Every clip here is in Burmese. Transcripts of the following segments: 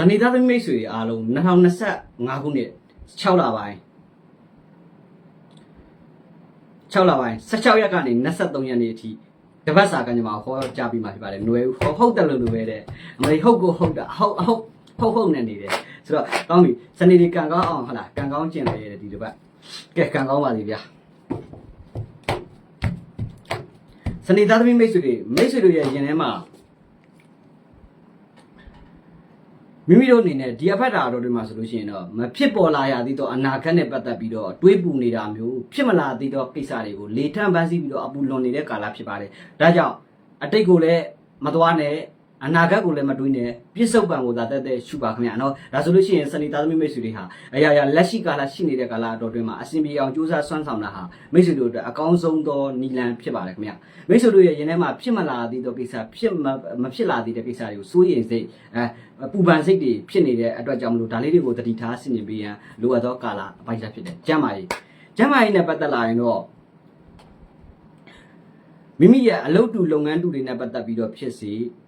ဇနီးသားသမီးမိတ်ဆွေအားလုံး2025ခုနှစ်6လပိုင်း6လပိုင်း16ရက်ကနေ23ရက်နေ့အထိတပတ်စာကညမှာဟောကြားပြီးမှဖြစ်ပါတယ်ຫນွယ်ဟုတ်ဟုတ်တယ်လို့လို့ပဲတဲ့အမေဟုတ်ကိုဟုတ်တာဟုတ်ဟုတ်ဟုတ်ဟုတ်နဲ့နေတယ်ဆိုတော့ကောင်းပြီစနေဒီကံကောင်းအောင်ဟုတ်လားကံကောင်းကျင်လေတဲ့ဒီတစ်ပတ်ကဲကံကောင်းပါစီဗျာစနေသားသမီးမိတ်ဆွေတွေမိတ်ဆွေတို့ရဲ့ရင်ထဲမှာ မိမိတို့အနေနဲ့ဒီအဖက်တာတော်တွေမှာဆိုလို့ရှိရင်တော့မဖြစ်ပေါ်လာရသေးတော့အနာဂတ်နဲ့ပတ်သက်ပြီးတော့တွေးပူနေတာမျိုးဖြစ်မလာသေးတော့ကိစ္စတွေကိုလေထန့်ပန်းစီပြီးတော့အပူလွန်နေတဲ့ကာလဖြစ်ပါတယ်။ဒါကြောင့်အတိတ်ကိုလည်းမသွားနဲ့ အနာဂတ်ကိုလည်းမတွေးနဲ့ပြစ္ဆုတ်ပံကိုသာတက်တဲ့ရှုပါခင်ဗျာနော်။ဒါဆိုလို့ရှိရင်စနေသားသမီးမိတ်ဆွေတွေဟာအရာရာလက်ရှိကာလရှိနေတဲ့ကာလအတော်တွင်မှာအစဉ်ပြေအောင်ကြိုးစားဆွမ်းဆောင်တာဟာမိတ်ဆွေတို့အတွက်အကောင်းဆုံးသောနီလန်ဖြစ်ပါတယ်ခင်ဗျာ။မိတ်ဆွေတို့ရဲ့ရင်ထဲမှာဖြစ်မလာသေးသောကိစ္စဖြစ်မမဖြစ်လာသေးတဲ့ကိစ္စတွေကိုစိုးရိမ်စိတ်အဲပူပန်စိတ်တွေဖြစ်နေတဲ့အတွက်ကြောင့်မလို့ဒါလေးတွေကိုတတိထားဆင်ခြင်ပေးရန်လိုအပ်သောကာလအပိုင်းခြားဖြစ်တယ်။ကျမ်းမာရေးကျမ်းမာရေးနဲ့ပတ်သက်လာရင်တော့မိမိရဲ့အလုပ်တူလုပ်ငန်းတူတွေနဲ့ပတ်သက်ပြီးတော့ဖြစ်စီအဲ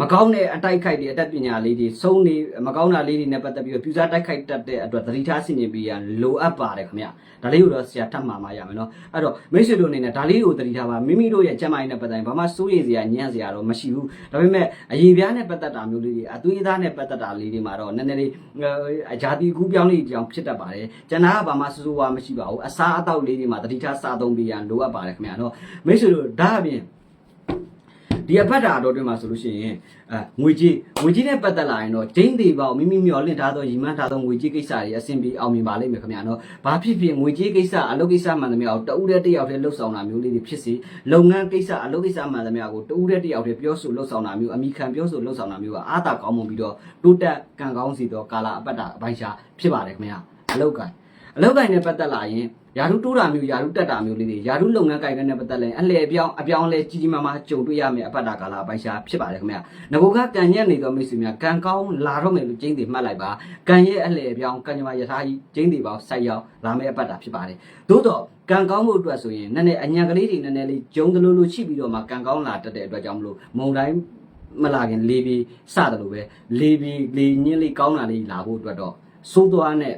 မကောင်းတဲ့အတိုက်ခိုက်တွေအတတ်ပညာလေးတွေစုံနေမကောင်းတာလေးတွေနဲ့ပတ်သက်ပြီးတော့ပြူစားတိုက်ခိုက်တတ်တဲ့အတွက်သတိထားဆင်ခြင်ပေးရန်လိုအပ်ပါတယ်ခင်ဗျ။ဒါလေးကိုတော့ဆရာထပ်မှာမရမယ်နော်။အဲ့တော့မိတ်ဆွေတို့အနေနဲ့ဒါလေးကိုသတိထားပါမိမိတို့ရဲ့ကျမ်းမာရေးနဲ့ပတ်သက်ရင်ဘာမှစိုးရိမ်စရာညံ့စရာတော့မရှိဘူး။ဒါပေမဲ့အရေးပြားနဲ့ပတ်သက်တာမျိုးလေးတွေအသွေးသားနဲ့ပတ်သက်တာလေးတွေမှာတော့နည်းနည်းလေးအဂျာတိကူးပြောင်းလေးကြောင်ဖြစ်တတ်ပါတယ်။ကျန်တာကဘာမှစိုးစိုးဝါမရှိပါဘူး။အစားအသောက်လေးတွေမှာသတိထားစားသုံးပေးရန်လိုအပ်ပါတယ်ခင်ဗျာနော်။မိတ်ဆွေတို့ဒါအပြင် ဒီအဖက်တာတော်တွင်မှာဆိုလို့ရှိရင်အဲငွေကြီးငွေကြီးနဲ့ပတ်သက်လာရင်တော့ဒိန်းသေးပေါမိမိမျောလင့်ထားသောရီမန်းထားသောငွေကြီးကိစ္စတွေအဆင်ပြေအောင်မြင်ပါလိမ့်မယ်ခင်ဗျာနော်ဘာဖြစ်ဖြစ်ငွေကြီးကိစ္စအလုပ်ကိစ္စမှန်သမျှကိုတဦးတည်းတစ်ယောက်တည်းလှုပ်ဆောင်တာမျိုးလေးတွေဖြစ်စီလုပ်ငန်းကိစ္စအလုပ်ကိစ္စမှန်သမျှကိုတဦးတည်းတစ်ယောက်တည်းပြောဆိုလှုပ်ဆောင်တာမျိုးအမိခံပြောဆိုလှုပ်ဆောင်တာမျိုးကအားသာကောင်းမွန်ပြီးတော့တိုးတက်ကံကောင်းစီသောကာလအပတ်တာအပိုင်းရှားဖြစ်ပါတယ်ခင်ဗျာအလုပ်ကိုင် အလုပ်ကိုင်နဲ့ပတ်သက်လာရင်ယာရုတိုးတာမျိုးယာရုတက်တာမျိုးလေးတွေယာရုလုပ်ငန်းကိုင်နဲ့ပတ်သက်လဲအလှည့်အပြောင်းအပြောင်းလဲကြီးကြီးမားမားကြုံတွေ့ရမယ်အပတ်တာကာလအပိုင်းရှားဖြစ်ပါတယ်ခင်ဗျာငကိုကကံညက်နေသောမိတ်ဆွေများကံကောင်းလာတော့မယ်လို့ကျင်းတွေမှတ်လိုက်ပါကံရဲ့အလှည့်အပြောင်းကံကြမ္မာယထာကြီးကျင်းတွေပေါင်းဆိုက်ရောက်လာမယ့်အပတ်တာဖြစ်ပါတယ်သို့တော့ကံကောင်းဖို့အတွက်ဆိုရင်နည်းနည်းအညံကလေးတွေနည်းနည်းလေးဂျုံတလို့လို့ရှိပြီးတော့မှကံကောင်းလာတတ်တဲ့အတွက်ကြောင့်မလို့မုံတိုင်းမလာခင်လေးပြီးစတယ်လို့ပဲလေးပြီးလေးညင်းလေးကောင်းတာလေးလာဖို့အတွက်တော့စိုးသွားနဲ့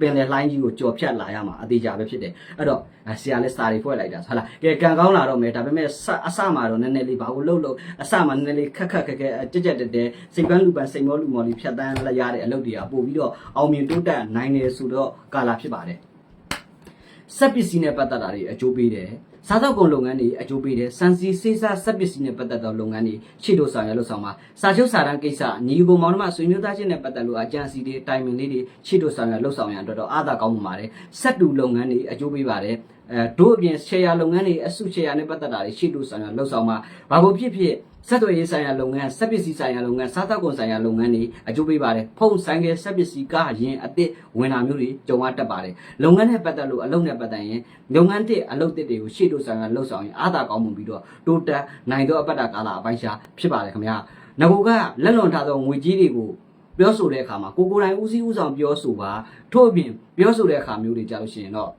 ပင်လေလှိုင်းကြီးကိုကြော်ဖြတ်လာရမှာအသေးကြပဲဖြစ်တယ်အဲ့တော့ဆရာလည်းစာတွေဖွဲ့လိုက်တာဟုတ်လားကဲကံကောင်းလာတော့မယ်ဒါပေမဲ့အစမှာတော့နည်းနည်းလေးဘာလို့လှုပ်လို့အစမှာနည်းနည်းလေးခက်ခက်ခက်ခက်ကြက်ကြက်တက်တက်စိတ်ပန်းလူပန်းစိတ်မောလူမောလေးဖြတ်တန်းလာရတဲ့အလုပ်တွေကပို့ပြီးတော့အောင်မြင်တိုးတက်နိုင်တယ်ဆိုတော့ကာလာဖြစ်ပါတယ် စက်ပစ္စည်းနဲ့ပတ်သက်တာတွေအကျိုးပေးတယ်စားသောက်ကုန်လုပ်ငန်းတွေအကျိုးပေးတယ်စံစီစေးစားစက်ပစ္စည်းနဲ့ပတ်သက်သောလုပ်ငန်းတွေရှေ့တို့ဆောင်ရလို့ဆောင်ပါစာချုပ်စာတမ်းကိစ္စညီကိုမောင်နှမဆွေမျိုးသားချင်းနဲ့ပတ်သက်လို့အကြံစီတွေတိုင်ပင်လေးတွေရှေ့တို့ဆောင်ရလို့ဆောင်ရအတွက်တော့အားသာကောင်းမှုပါတယ်စက်တူလုပ်ငန်းတွေအကျိုးပေးပါတယ်အဲတို့အပြင် share လုပ်ငန်းတွေအစု share နဲ့ပတ်သက်တာတွေရှေ့တို့ဆောင်ရလို့ဆောင်ပါဘာကိုဖြစ်ဖြစ် ဆက်သွယ်ရေးဆိုင်ရာလုပ်ငန်းစက်ပစ္စည်းဆိုင်ရာလုပ်ငန်းစားသောက်ကုန်ဆိုင်ရာလုပ်ငန်းတွေအကျိုးပေးပါတယ်ဖုန်းဆိုင်ကယ်စက်ပစ္စည်းကားရင်အသစ်ဝင်တာမျိုးတွေကြုံရတတ်ပါတယ်လုပ်ငန်းနဲ့ပတ်သက်လို့အလုပ်နဲ့ပတ်သက်ရင်လုပ်ငန်းတစ်အလုပ်တစ်တွေကိုရှေ့တို့ဆိုင်ရာလှုပ်ဆောင်ရင်အားသာကောင်းမှုပြီးတော့တိုးတက်နိုင်သောအပတ်တာကာလအပိုင်းရှားဖြစ်ပါတယ်ခင်ဗျာငကိုကလက်လွန်ထားသောငွေကြီးတွေကိုပြောဆိုတဲ့အခါမှာကိုကိုယ်တိုင်ဦးစီးဦးဆောင်ပြောဆိုပါထို့အပြင်ပြောဆိုတဲ့အခါမျိုးတွေကြာလို့ရှိရင်တော့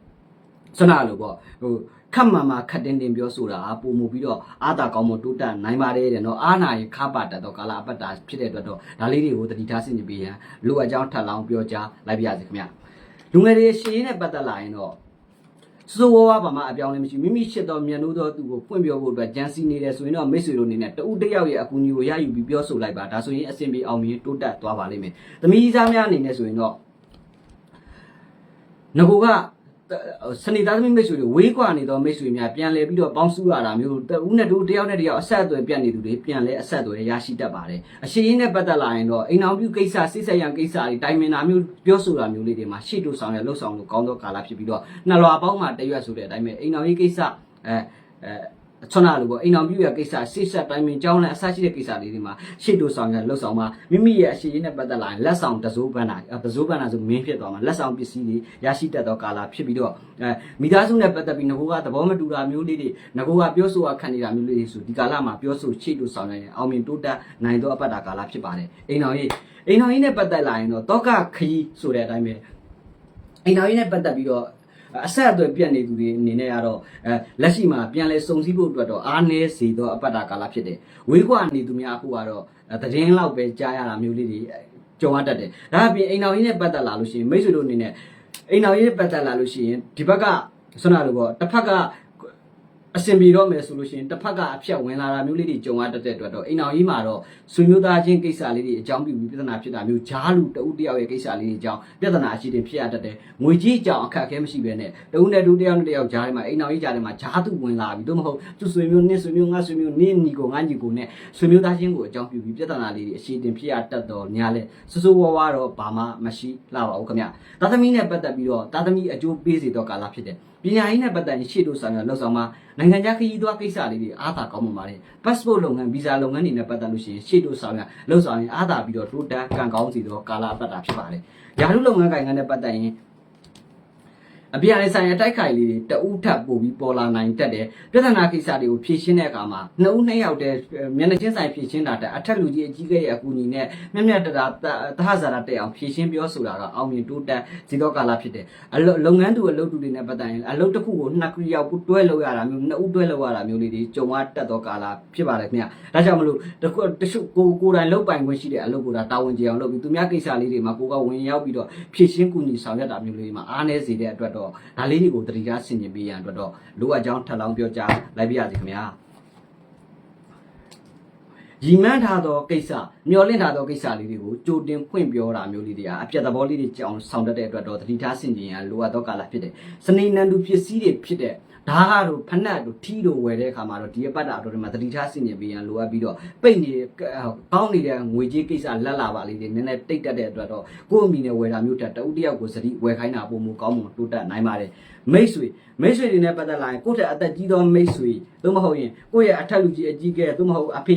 စနလို့ပေါ့ဟိုခက်မှန်မှခက်တင်းတင်းပြောဆိုတာပုံမူပြီးတော့အာသာကောင်းမတိုးတက်နိုင်ပါတယ်တဲ့နော်အာနာရင်ခါပါတတ်တော့ကာလာအပတ်တာဖြစ်တဲ့အတွက်တော့ဒါလေးတွေကိုတတိထားဆင်ခြင်ပေးရန်လိုအပ်ကြောင်းထပ်လောင်းပြောကြားလိုက်ပါရစေခင်ဗျလူငယ်တွေရှင်းနဲ့ပတ်သက်လာရင်တော့စိုးဝါးဘာမှအပြောင်းလဲမရှိမိမိရှစ်တော်မြန်လို့တော့သူ့ကိုဖွင့်ပြောဖို့အတွက်ကြံစီနေတယ်ဆိုရင်တော့မိတ်ဆွေတို့အနေနဲ့တဦးတစ်ယောက်ရဲ့အကူအညီကိုရယူပြီးပြောဆိုလိုက်ပါဒါဆိုရင်အဆင်ပြေအောင်မြင်တိုးတက်သွားပါလိမ့်မယ်။သမီးသားများအနေနဲ့ဆိုရင်တော့ငကိုက စနေသားသမီးမိတ်ဆွေတွေဝေးကွာနေတော့မိတ်ဆွေများပြန်လဲပြီးတော့ပေါင်းစုရတာမျိုးတဦးနဲ့တူတယောက်နဲ့တယောက်အဆက်အသွယ်ပြတ်နေသူတွေပြန်လဲအဆက်အသွယ်ရရှိတတ်ပါတယ်အရှိရင်းနဲ့ပတ်သက်လာရင်တော့အိမ်အောင်ပြုကိစ္စစိတ်ဆက်ရန်ကိစ္စတွေတိုင်မင်တာမျိုးပြောဆိုတာမျိုးလေးတွေမှာရှေ့တို့ဆောင်ရလှုပ်ဆောင်လို့ကောင်းသောကာလဖြစ်ပြီးတော့နှလွာပေါင်းမှာတရွက်ဆိုတဲ့အတိုင်းပဲအိမ်အောင်ရေးကိစ္စအဲအဲ ချွန်းလာလို့ပေါ့အိမ်အောင်ပြုရကိစ္စစိတ်ဆက်တိုင်းမင်ကြောင်းနဲ့အဆရှိတဲ့ကိစ္စလေးတွေမှာရှေ့တို့ဆောင်ရလှုပ်ဆောင်မှာမိမိရဲ့အရှိရင်းနဲ့ပတ်သက်လာရင်လက်ဆောင်တစိုးပန်းတာတစိုးပန်းတာဆိုမင်းဖြစ်သွားမှာလက်ဆောင်ပစ္စည်းတွေရရှိတတ်သောကာလဖြစ်ပြီးတော့အဲမိသားစုနဲ့ပတ်သက်ပြီးငကိုကသဘောမတူတာမျိုးလေးတွေငကိုကပြောဆိုရခံနေတာမျိုးလေးတွေဆိုဒီကာလမှာပြောဆိုရှေ့တို့ဆောင်ရရင်အောင်မြင်တိုးတက်နိုင်သောအပတ်တာကာလဖြစ်ပါတယ်အိမ်အောင်ရေးအိမ်အောင်ရေးနဲ့ပတ်သက်လာရင်တော့တောကခီးဆိုတဲ့အတိုင်းပဲအိမ်အောင်ရေးနဲ့ပတ်သက်ပြီးတော့ အဆက်အသွယ်ပြတ်နေသူတွေအနေနဲ့ကတော့အဲလက်ရှိမှာပြန်လဲစုံစည်းဖို့အတွက်တော့အားနည်းစေသောအပတ်တာကာလဖြစ်တယ်ဝေးကွာနေသူများအခုကတော့အဲသတင်းလောက်ပဲကြားရတာမျိုးလေးတွေအဲကြုံရတတ်တယ်ဒါအပြင်အိမ်တော်ကြီးနဲ့ပတ်သက်လာလို့ရှိရင်မိတ်ဆွေတို့အနေနဲ့အိမ်တော်ကြီးနဲ့ပတ်သက်လာလို့ရှိရင်ဒီဘက်ကဆွမ်းနာလို့ပေါ့တစ်ဖက်က အစင်ပြေတော့မယ်ဆိုလို့ရှိရင်တစ်ဖက်ကအဖြတ်ဝင်လာတာမျိုးလေးတွေကြုံရတတ်တဲ့အတွက်တော့အိမ်တော်ကြီးမှာတော့ဆွေမျိုးသားချင်းကိစ္စလေးတွေအကြောင်းပြုပြီးပြဿနာဖြစ်တာမျိုးဂျားလူတဦးတယောက်ရဲ့ကိစ္စလေးတွေအကြောင်းပြဿနာအရှိတင်ဖြစ်ရတတ်တယ်ငွေကြီးအကြောင်းအခက်အခဲမရှိဘဲနဲ့တဦးနဲ့တူတယောက်နဲ့တယောက်ဂျားထဲမှာအိမ်တော်ကြီးဂျားထဲမှာဂျားသူဝင်လာပြီတို့မဟုတ်သူဆွေမျိုးနင်းဆွေမျိုးငါဆွေမျိုးနင်းညီကိုငါညီကိုနဲ့ဆွေမျိုးသားချင်းကိုအကြောင်းပြုပြီးပြဿနာလေးတွေအရှိတင်ဖြစ်ရတတ်တော့ညာလဲစိုးစိုးဝါးဝါတော့ဘာမှမရှိလှပါဘူးခင်ဗျသားသမီးနဲ့ပတ်သက်ပြီးတော့သားသမီးအကျိုးပေးစေတော့ကာလဖြစ်တယ် ပညာရေးနဲ့ပတ်သက်ရင်ရှေ့တို့ဆောင်ရလောက်ဆောင်မှာနိုင်ငံခြားခရီးသွားကိစ္စလေးတွေအားသာကောင်းမှပါတယ် passport လုပ်ငန်း visa လုပ်ငန်းတွေနဲ့ပတ်သက်လို့ရှိရင်ရှေ့တို့ဆောင်ရလောက်ဆောင်ရင်အားသာပြီးတော့တိုးတန်းကံကောင်းစီတော့ကာလအပတ်တာဖြစ်ပါတယ်ယာရုလုပ်ငန်းကိုင်ငန်းနဲ့ပတ်သက်ရင် အပြည့်အဆိုင်အတိုက်ခိုက်လေးတွေတအုပ်ထပ်ပို့ပြီးပေါ်လာနိုင်တတ်တယ်ပြဿနာကိစ္စတွေကိုဖြေရှင်းတဲ့အခါမှာနှစ်ဦးနှစ်ယောက်တည်းမျက်နှာချင်းဆိုင်ဖြေရှင်းတာတက်အထက်လူကြီးအကြီးကဲရဲ့အကူအညီနဲ့မျက်မျက်တတာတဟဇာတာတက်အောင်ဖြေရှင်းပြောဆိုတာကအောင်မြင်တိုးတက်စီတော့ကာလဖြစ်တယ်အလုပ်လုပ်ငန်းသူအလုပ်သူတွေနဲ့ပတ်သက်ရင်အလုပ်တစ်ခုကိုနှစ်ယောက်တွဲလုပ်ရတာမျိုးနှစ်ဦးတွဲလုပ်ရတာမျိုးလေးတွေကြုံရတတ်တော့ကာလဖြစ်ပါတယ်ခင်ဗျဒါကြောင့်မလို့တခုတချို့ကိုကိုယ်တိုင်လုပ်ပိုင်ခွင့်ရှိတဲ့အလုပ်ကိုဒါတာဝန်ကျေအောင်လုပ်ပြီးသူများကိစ္စလေးတွေမှာကိုကဝင်ရောက်ပြီးတော့ဖြည့်ရှင်းကူညီဆောင်ရွက်တာမျိုးလေးတွေမှာအားနည်းစေတဲ့အတွက်တော့ဒါလေးတွေကိုတတိယဆင်ခြင်ပေးရန်အတွက်တော့လိုအပ်ကြောင်းထပ်လောင်းပြောကြားလိုက်ပါရစေခင်ဗျာရီမန်းထားသောကိစ္စမျောလင့်ထားသောကိစ္စလေးတွေကိုကြိုတင်ဖွင့်ပြောတာမျိုးလေးတွေကအပြတ်သဘောလေးတွေကြောင်ဆောင်တတ်တဲ့အတွက်တော့တတိထားဆင်ခြင်ရန်လိုအပ်သောကာလဖြစ်တယ်စနေနန္ဒူပစ္စည်းတွေဖြစ်တဲ့ ဓာတ်ကတော့ဖနက်တို့ထီတို့ဝယ်တဲ့အခါမှာတော့ဒီအပတ်တာအတော်ဒီမှာတတိထားဆင်ခြင်ပေးရန်လိုအပ်ပြီးတော့ပိတ်နေတဲ့ကောင်းနေတဲ့ငွေကြေးကိစ္စလက်လာပါလေးတွေနည်းနည်းတိတ်တက်တဲ့အတွက်တော့ကိုယ့်အမိနဲ့ဝယ်တာမျိုးတက်တဦးတယောက်ကိုစတိဝယ်ခိုင်းတာပုံမူကောင်းမှုတိုးတက်နိုင်ပါတယ်မိတ်ဆွေမိတ်ဆွေတွေနဲ့ပတ်သက်လာရင်ကိုယ့်ထက်အသက်ကြီးသောမိတ်ဆွေသို့မဟုတ်ရင်ကိုယ့်ရဲ့အထက်လူကြီးအကြီးကဲသို့မဟုတ်အဖေ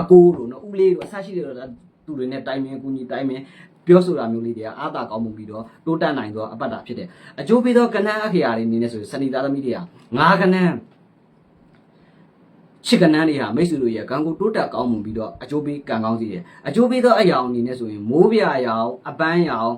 အကိုတို့နော်ဦးလေးတို့အဆရှိတွေတော့သူတွေနဲ့တိုင်ပင်ကူညီတိုင်ပင် ပြောဆိုတာမျိုးလေးတွေကအာသာကောင်းမှုပြီးတော့တိုးတက်နိုင်သောအပတ်တာဖြစ်တယ်အကျိုးပေးသောကဏ္ဍအခရာတွေအနေနဲ့ဆိုရင်စနီသားသမီးတွေကငါးကဏ္ဍချစ်ကနန်းတွေဟာမိတ်ဆွေတို့ရဲ့ကံကိုတိုးတက်ကောင်းမှုပြီးတော့အကျိုးပေးကံကောင်းစေတယ်အကျိုးပေးသောအရာအနေနဲ့ဆိုရင်မိုးပြရောင်အပန်းရောင်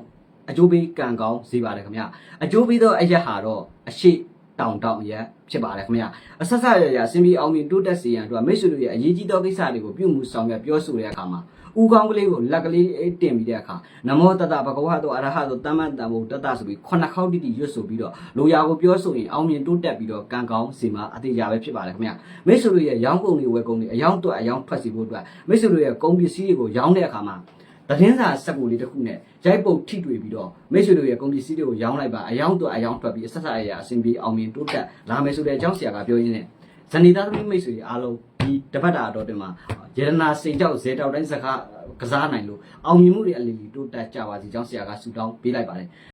အကျိုးပေးကံကောင်းစေပါတယ်ခင်ဗျအကျိုးပေးသောအရက်ဟာတော့အရှိတောင်တောင်ရက်ဖြစ်ပါတယ်ခင်ဗျအဆက်ဆက်ရရစင်ပြီးအောင်မြင်တိုးတက်စေရန်အတွက်မိတ်ဆွေတို့ရဲ့အရေးကြီးသောကိစ္စတွေကိုပြုမှုဆောင်ရွက်ပြောဆိုတဲ့အခါမှာ ဦးကောင်းကလေးကိုလက်ကလေးတင်ပြီးတဲ့အခါနမောတတဘဂဝါတောအရဟတောတမ္မတံဘုတတဆိုပြီးခုနှစ်ခေါက်တိတိရွတ်ဆိုပြီးတော့လိုရာကိုပြောဆိုရင်အောင်မြင်တိုးတက်ပြီးတော့ကံကောင်းစီမှာအသေးရပဲဖြစ်ပါတယ်ခင်ဗျမိတ်ဆွေတို့ရဲ့ရောင်းကုန်တွေဝယ်ကုန်တွေအယောင်တော့အယောင်ထွက်စီဖို့အတွက်မိတ်ဆွေတို့ရဲ့ကုန်ပစ္စည်းတွေကိုရောင်းတဲ့အခါမှာသတင်းစာစက်ကိုလေးတစ်ခုနဲ့ရိုက်ပုတ်ထိတွေ့ပြီးတော့မိတ်ဆွေတို့ရဲ့ကုန်ပစ္စည်းတွေကိုရောင်းလိုက်ပါအယောင်တော့အယောင်ထွက်ပြီးအဆက်ဆက်အရာအဆင်ပြေအောင်မြင်တိုးတက်လာမယ်ဆိုတဲ့အကြောင်းဆရာကပြောရင်းနဲ့ဇနီသားသမီးမိတ်ဆွေအားလုံး ဒီတပတ်တာတော့တင်မှာယေရနာစိန်ကြောက်ဇေတောက်တိုင်းစကားကစားနိုင်လို့အောင်မြင်မှုတွေအလီလီတိုးတက်ကြပါစီကြောင်းဆရာကဆုတောင်းပေးလိုက်ပါတယ်